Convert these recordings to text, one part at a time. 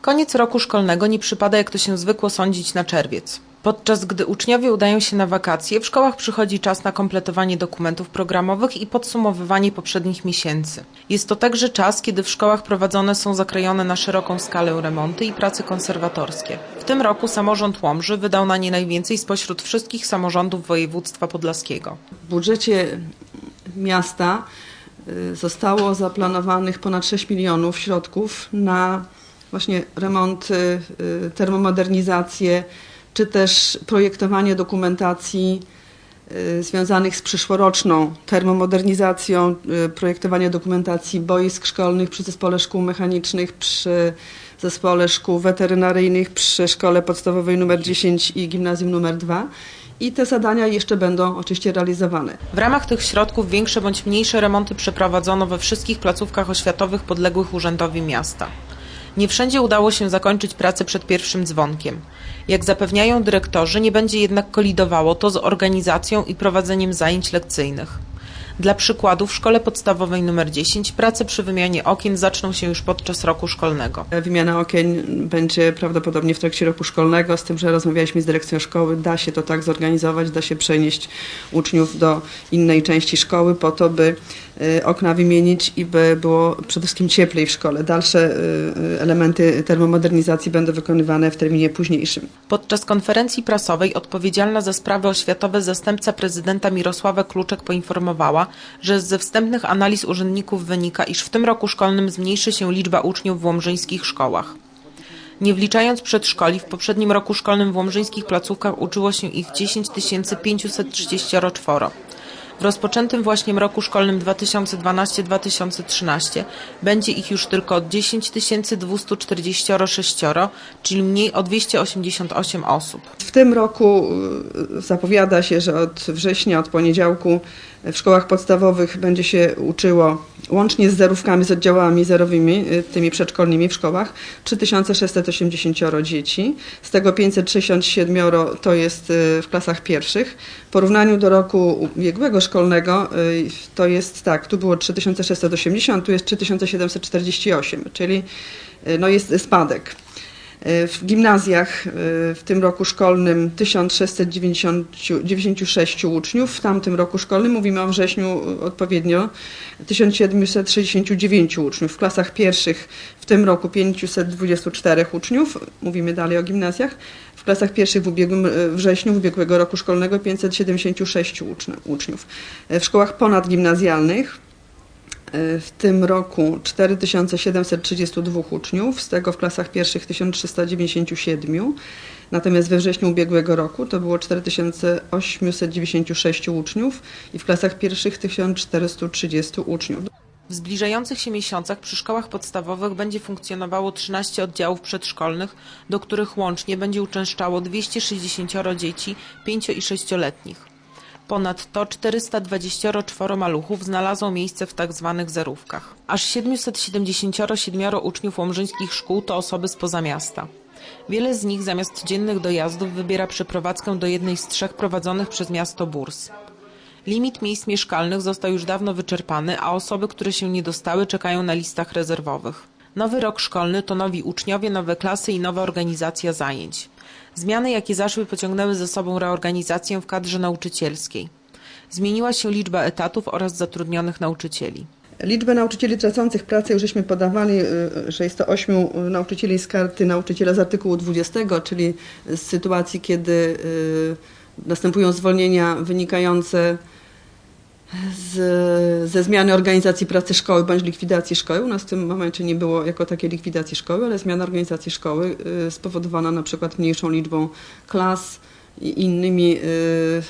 Koniec roku szkolnego nie przypada, jak to się zwykło sądzić, na czerwiec. Podczas gdy uczniowie udają się na wakacje, w szkołach przychodzi czas na kompletowanie dokumentów programowych i podsumowywanie poprzednich miesięcy. Jest to także czas, kiedy w szkołach prowadzone są zakrojone na szeroką skalę remonty i prace konserwatorskie. W tym roku samorząd Łomży wydał na nie najwięcej spośród wszystkich samorządów województwa podlaskiego. W budżecie miasta y, zostało zaplanowanych ponad 6 milionów środków na właśnie remonty, y, termomodernizację, czy też projektowanie dokumentacji y, związanych z przyszłoroczną termomodernizacją, y, projektowanie dokumentacji boisk szkolnych przy Zespole Szkół Mechanicznych, przy Zespole Szkół Weterynaryjnych, przy Szkole Podstawowej nr 10 i Gimnazjum nr 2. I te zadania jeszcze będą oczywiście realizowane. W ramach tych środków większe bądź mniejsze remonty przeprowadzono we wszystkich placówkach oświatowych podległych urzędowi miasta. Nie wszędzie udało się zakończyć pracy przed pierwszym dzwonkiem. Jak zapewniają dyrektorzy, nie będzie jednak kolidowało to z organizacją i prowadzeniem zajęć lekcyjnych. Dla przykładu w szkole podstawowej nr 10 prace przy wymianie okien zaczną się już podczas roku szkolnego. Wymiana okien będzie prawdopodobnie w trakcie roku szkolnego, z tym, że rozmawialiśmy z dyrekcją szkoły, da się to tak zorganizować, da się przenieść uczniów do innej części szkoły po to, by okna wymienić i by było przede wszystkim cieplej w szkole. Dalsze y, y, elementy termomodernizacji będą wykonywane w terminie późniejszym. Podczas konferencji prasowej odpowiedzialna za sprawy oświatowe zastępca prezydenta Mirosława Kluczek poinformowała, że ze wstępnych analiz urzędników wynika, iż w tym roku szkolnym zmniejszy się liczba uczniów w łomżyńskich szkołach. Nie wliczając przedszkoli, w poprzednim roku szkolnym w łomżyńskich placówkach uczyło się ich 10 534. W rozpoczętym właśnie roku szkolnym 2012-2013 będzie ich już tylko 10 246, czyli mniej o 288 osób. W tym roku y, zapowiada się, że od września, od poniedziałku w szkołach podstawowych będzie się uczyło łącznie z zerówkami, z oddziałami zerowymi, y, tymi przedszkolnymi w szkołach, 3680 dzieci. Z tego 567 to jest y, w klasach pierwszych. W porównaniu do roku ubiegłego szkolnego to jest tak, tu było 3680, tu jest 3748, czyli no jest spadek. W gimnazjach y, w tym roku szkolnym 1696 uczniów, w tamtym roku szkolnym, mówimy o wrześniu odpowiednio, 1769 uczniów. W klasach pierwszych w tym roku 524 uczniów, mówimy dalej o gimnazjach. W klasach pierwszych w ubiegłym y, wrześniu ubiegłego roku szkolnego 576 uczniów. W szkołach ponadgimnazjalnych E, w tym roku 4732 uczniów, z tego w klasach pierwszych 1397, natomiast we wrześniu ubiegłego roku to było 4896 uczniów i w klasach pierwszych 1430 uczniów. W zbliżających się miesiącach przy szkołach podstawowych będzie funkcjonowało 13 oddziałów przedszkolnych, do których łącznie będzie uczęszczało 260 dzieci 5 i 6-letnich. Ponadto 424 maluchów znalazło miejsce w tzw. Tak zerówkach. Aż 777 uczniów łomżyńskich szkół to osoby spoza miasta. Wiele z nich zamiast dziennych dojazdów wybiera przeprowadzkę do jednej z trzech prowadzonych przez miasto burs. Limit miejsc mieszkalnych został już dawno wyczerpany, a osoby, które się nie dostały, czekają na listach rezerwowych. Nowy rok szkolny to nowi uczniowie, nowe klasy i nowa organizacja zajęć. Zmiany, jakie zaszły, pociągnęły ze sobą reorganizację w kadrze nauczycielskiej. Zmieniła się liczba etatów oraz zatrudnionych nauczycieli. Liczbę nauczycieli tracących pracę już żeśmy podawali, y, że jest to ośmiu nauczycieli z karty nauczyciela z artykułu 20, czyli z sytuacji, kiedy y, następują zwolnienia wynikające z, ze zmiany organizacji pracy szkoły bądź likwidacji szkoły. U nas w tym momencie nie było jako takiej likwidacji szkoły, ale zmiana organizacji szkoły y, spowodowana na przykład mniejszą liczbą klas i innymi y,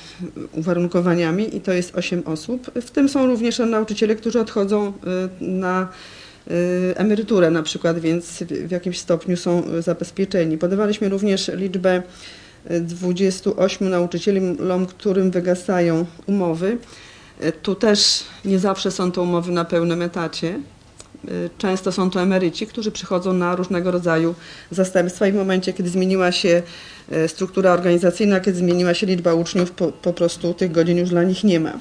uwarunkowaniami i to jest 8 osób. W tym są również nauczyciele, którzy odchodzą y, na emeryturę na przykład, więc w jakimś stopniu są zabezpieczeni. Podawaliśmy również liczbę 28 nauczycielom, którym wygasają umowy. Tu też nie zawsze są to umowy na pełnym etacie. Często są to emeryci, którzy przychodzą na różnego rodzaju zastępstwa i w momencie, kiedy zmieniła się e, struktura organizacyjna, kiedy zmieniła się liczba uczniów, po, po prostu tych godzin już dla nich nie ma.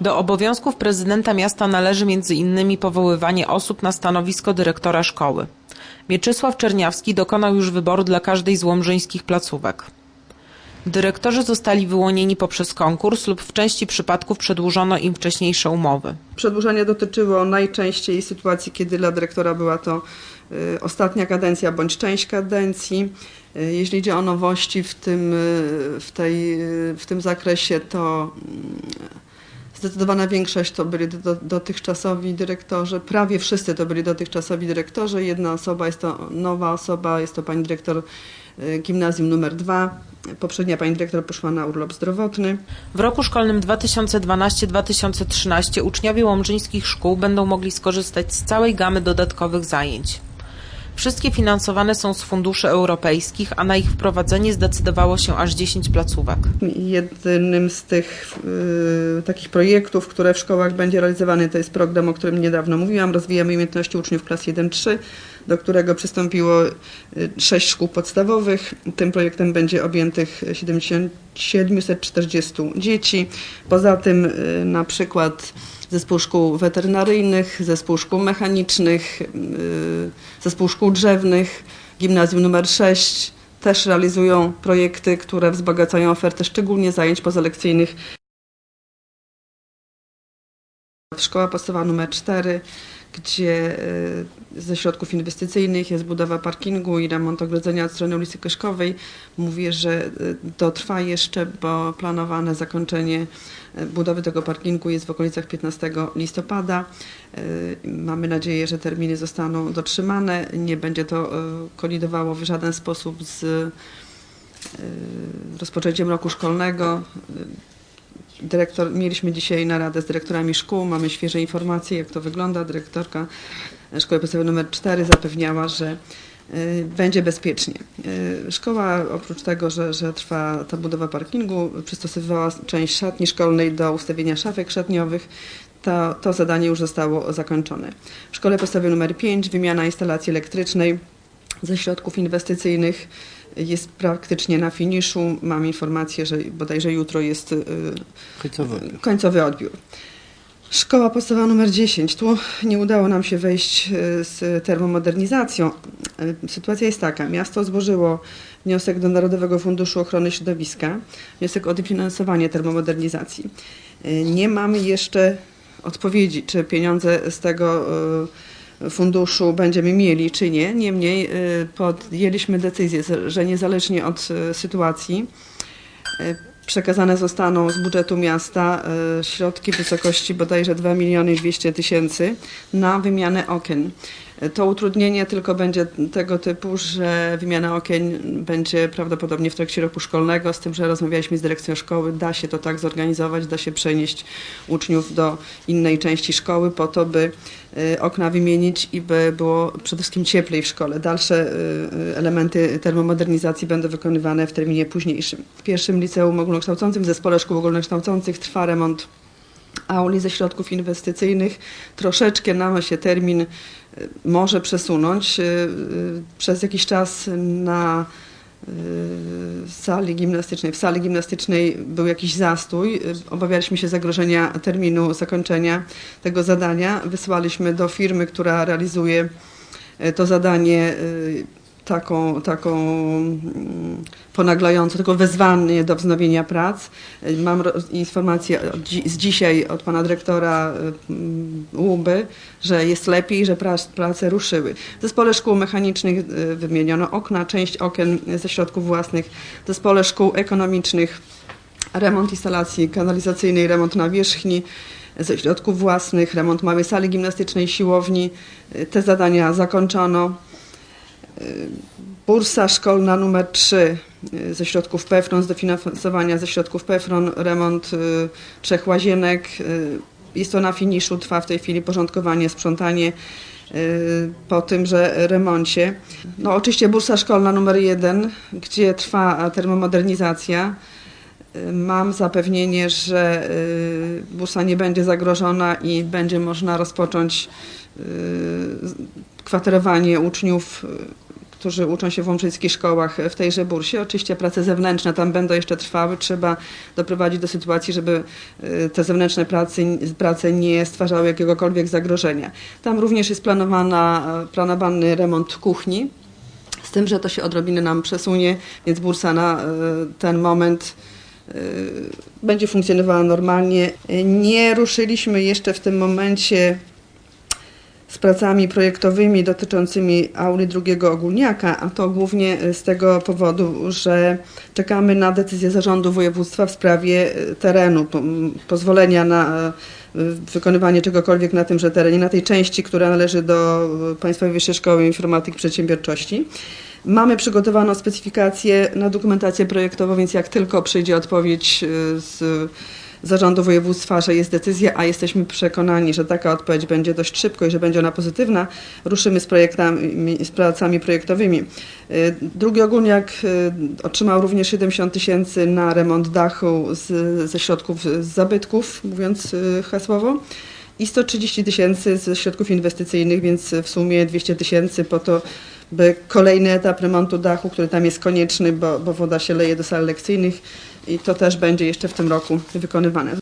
Do obowiązków prezydenta miasta należy między innymi powoływanie osób na stanowisko dyrektora szkoły. Mieczysław Czerniawski dokonał już wyboru dla każdej z łomżyńskich placówek. Dyrektorzy zostali wyłonieni poprzez konkurs lub w części przypadków przedłużono im wcześniejsze umowy. Przedłużenie dotyczyło najczęściej sytuacji, kiedy dla dyrektora była to y, ostatnia kadencja bądź część kadencji. Y, Jeśli idzie o nowości w tym, y, w tej, w tym zakresie, to mm, zdecydowana większość to byli do, dotychczasowi dyrektorzy, prawie wszyscy to byli dotychczasowi dyrektorzy. Jedna osoba jest to nowa osoba, jest to pani dyrektor gimnazjum numer 2. Poprzednia pani dyrektor poszła na urlop zdrowotny. W roku szkolnym 2012-2013 uczniowie łomżyńskich szkół będą mogli skorzystać z całej gamy dodatkowych zajęć. Wszystkie finansowane są z funduszy europejskich, a na ich wprowadzenie zdecydowało się aż 10 placówek. Jednym z tych y, takich projektów, które w szkołach będzie realizowany, to jest program, o którym niedawno mówiłam, Rozwijamy umiejętności uczniów klas 1-3, do którego przystąpiło y, sześć szkół podstawowych. Tym projektem będzie objętych 70, 740 dzieci. Poza tym y, na przykład zespół szkół weterynaryjnych, zespół szkół mechanicznych, y, zespół szkół drzewnych, gimnazjum numer 6 też realizują projekty, które wzbogacają ofertę szczególnie zajęć pozalekcyjnych. Szkoła podstawowa numer 4, gdzie y, ze środków inwestycyjnych jest budowa parkingu i remont ogrodzenia od strony ulicy Koszkowej. Mówię, że y, to trwa jeszcze, bo planowane zakończenie y, budowy tego parkingu jest w okolicach 15 listopada. Mamy nadzieję, że terminy zostaną dotrzymane. Nie będzie to kolidowało w żaden sposób z rozpoczęciem roku szkolnego. Dyrektor, mieliśmy dzisiaj naradę z dyrektorami szkół, mamy świeże informacje, jak to wygląda. Dyrektorka szkoły podstawowej nr 4 zapewniała, że y, będzie bezpiecznie. Y, Szkoła oprócz tego, że, że trwa ta budowa parkingu, przystosowywała część szatni szkolnej do ustawienia szafek szatniowych. To, to zadanie już zostało zakończone. W szkole podstawowej nr 5 wymiana instalacji elektrycznej ze środków inwestycyjnych jest praktycznie na finiszu. Mam informację, że bodajże jutro jest y, Końcowy. końcowy odbiór. Szkoła podstawowa numer 10. Tu nie udało nam się wejść y, z termomodernizacją. Y, Sytuacja jest taka. Miasto złożyło wniosek do Narodowego Funduszu Ochrony Środowiska, wniosek o dofinansowanie termomodernizacji. Nie mamy jeszcze odpowiedzi, czy pieniądze z tego funduszu będziemy mieli, czy nie. Niemniej y, podjęliśmy decyzję, że niezależnie od y, sytuacji y, przekazane zostaną z budżetu miasta środki w wysokości bodajże 2 miliony 200 tysięcy na wymianę okien. To utrudnienie tylko będzie tego typu, że wymiana okien będzie prawdopodobnie w trakcie roku szkolnego, z tym, że rozmawialiśmy z dyrekcją szkoły, da się to tak zorganizować, da się przenieść uczniów do innej części szkoły po to, by y, okna wymienić i by było przede wszystkim cieplej w szkole. Dalsze y, y, elementy termomodernizacji będą wykonywane w terminie późniejszym. W pierwszym liceum ogólnokształcącym, w zespole szkół ogólnokształcących trwa remont auli ze środków inwestycyjnych. Troszeczkę nam się termin y, może przesunąć y, y, przez jakiś czas na sali gimnastycznej. W sali gimnastycznej był jakiś zastój. Obawialiśmy się zagrożenia terminu zakończenia tego zadania. Wysłaliśmy do firmy, która realizuje to zadanie taką, taką mm, ponaglającą, tylko wezwanie do wznowienia prac. Mam informację z dzisiaj od pana dyrektora y, mm, Łuby, że jest lepiej, że prac, prace ruszyły. W zespole szkół mechanicznych y, wymieniono okna, część okien ze środków własnych. W zespole szkół ekonomicznych remont instalacji kanalizacyjnej, remont nawierzchni ze środków własnych, remont małej sali gimnastycznej, siłowni. Y, Te zadania zakończono. Bursa szkolna numer 3 y, ze środków PEFRON, z dofinansowania ze środków PEFRON, remont y, trzech łazienek. y, Jest to na finiszu, trwa w tej chwili porządkowanie, sprzątanie po tymże remoncie. No oczywiście bursa szkolna numer 1, gdzie trwa termomodernizacja. Mam zapewnienie, że bursa nie będzie zagrożona i będzie można rozpocząć kwaterowanie uczniów, y, którzy uczą się w łomżyckich szkołach w tejże bursie. Oczywiście prace zewnętrzne tam będą jeszcze trwały. Trzeba doprowadzić do sytuacji, żeby y, te zewnętrzne prace, prace nie stwarzały jakiegokolwiek zagrożenia. Tam również jest planowana, planowany remont kuchni. Z tym, że to się odrobinę nam przesunie, więc bursa na y, ten moment y, będzie funkcjonowała normalnie. Y, Nie ruszyliśmy jeszcze w tym momencie z pracami projektowymi dotyczącymi auli drugiego ogólniaka, a to głównie z tego powodu, że czekamy na decyzję zarządu województwa w sprawie y, terenu, pozwolenia na y, wykonywanie czegokolwiek na tymże terenie, na tej części, która należy do Państwowej Wyższej Szkoły Informatyki i Przedsiębiorczości. Mamy przygotowaną specyfikację na dokumentację projektową, więc jak tylko przyjdzie odpowiedź z zarządu województwa, że jest decyzja, a jesteśmy przekonani, że taka odpowiedź będzie dość szybko i że będzie ona pozytywna, ruszymy z projektami, z pracami projektowymi. Y, Drugi ogólniak y, otrzymał również 70 tysięcy na remont dachu z, ze środków z zabytków, mówiąc y, hasłowo. I 130 tysięcy ze środków inwestycyjnych, więc w sumie 200 tysięcy po to, by kolejny etap remontu dachu, który tam jest konieczny, bo, bo woda się leje do sal lekcyjnych i to też będzie jeszcze w tym roku wykonywane.